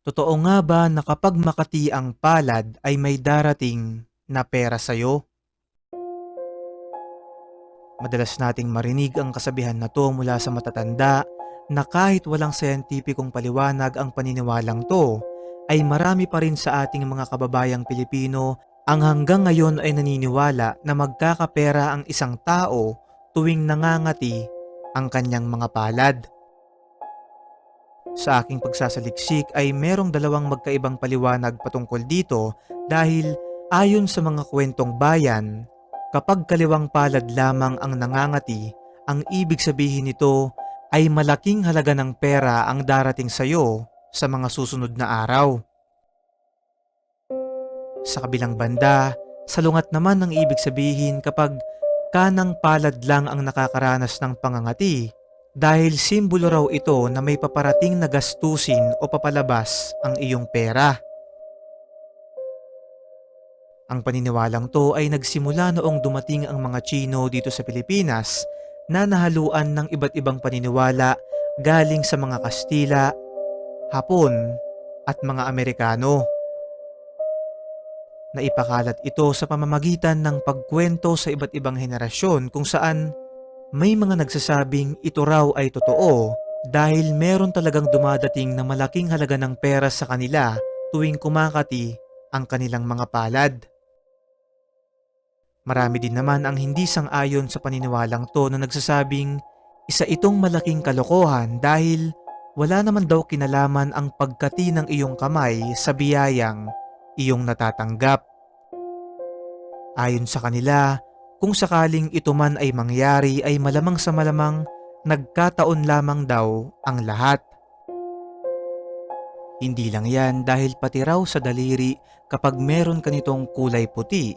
Totoo nga ba na kapag makati ang palad ay may darating na pera sa'yo? Madalas nating marinig ang kasabihan na to mula sa matatanda na kahit walang siyentipikong paliwanag ang paniniwalang to, ay marami pa rin sa ating mga kababayang Pilipino ang hanggang ngayon ay naniniwala na magkakapera ang isang tao tuwing nangangati ang kanyang mga palad. Sa aking pagsasaliksik ay merong dalawang magkaibang paliwanag patungkol dito dahil ayon sa mga kwentong bayan, kapag kaliwang palad lamang ang nangangati, ang ibig sabihin nito ay malaking halaga ng pera ang darating sa iyo sa mga susunod na araw. Sa kabilang banda, salungat naman ang ibig sabihin kapag kanang palad lang ang nakakaranas ng pangangati dahil simbolo raw ito na may paparating na gastusin o papalabas ang iyong pera. Ang paniniwalang to ay nagsimula noong dumating ang mga Chino dito sa Pilipinas na nahaluan ng iba't ibang paniniwala galing sa mga Kastila, Hapon at mga Amerikano. Naipakalat ito sa pamamagitan ng pagkwento sa iba't ibang henerasyon kung saan may mga nagsasabing ito raw ay totoo dahil meron talagang dumadating na malaking halaga ng pera sa kanila tuwing kumakati ang kanilang mga palad. Marami din naman ang hindi sang-ayon sa paniniwalang to na nagsasabing isa itong malaking kalokohan dahil wala naman daw kinalaman ang pagkati ng iyong kamay sa biyayang iyong natatanggap. Ayon sa kanila, kung sakaling ito man ay mangyari ay malamang sa malamang nagkataon lamang daw ang lahat. Hindi lang yan dahil pati raw sa daliri kapag meron ka nitong kulay puti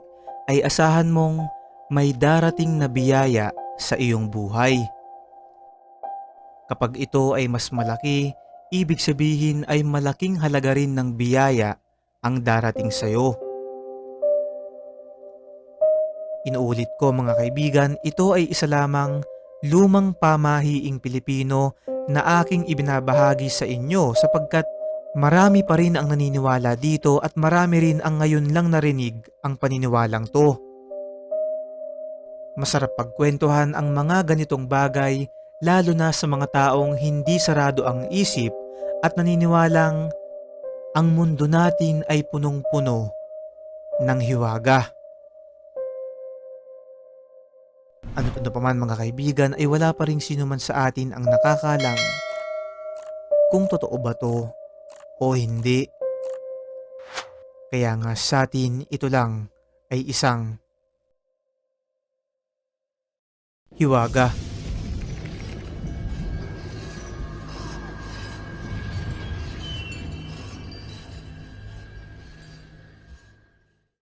ay asahan mong may darating na biyaya sa iyong buhay. Kapag ito ay mas malaki, ibig sabihin ay malaking halaga rin ng biyaya ang darating sa iyo. Inuulit ko mga kaibigan, ito ay isa lamang lumang pamahiing Pilipino na aking ibinabahagi sa inyo sapagkat marami pa rin ang naniniwala dito at marami rin ang ngayon lang narinig ang paniniwalang to. Masarap pagkwentuhan ang mga ganitong bagay lalo na sa mga taong hindi sarado ang isip at naniniwalang ang mundo natin ay punong-puno ng hiwaga. Ano pa man mga kaibigan ay wala pa rin sino man sa atin ang nakakalam kung totoo ba to o hindi. Kaya nga sa atin ito lang ay isang hiwaga.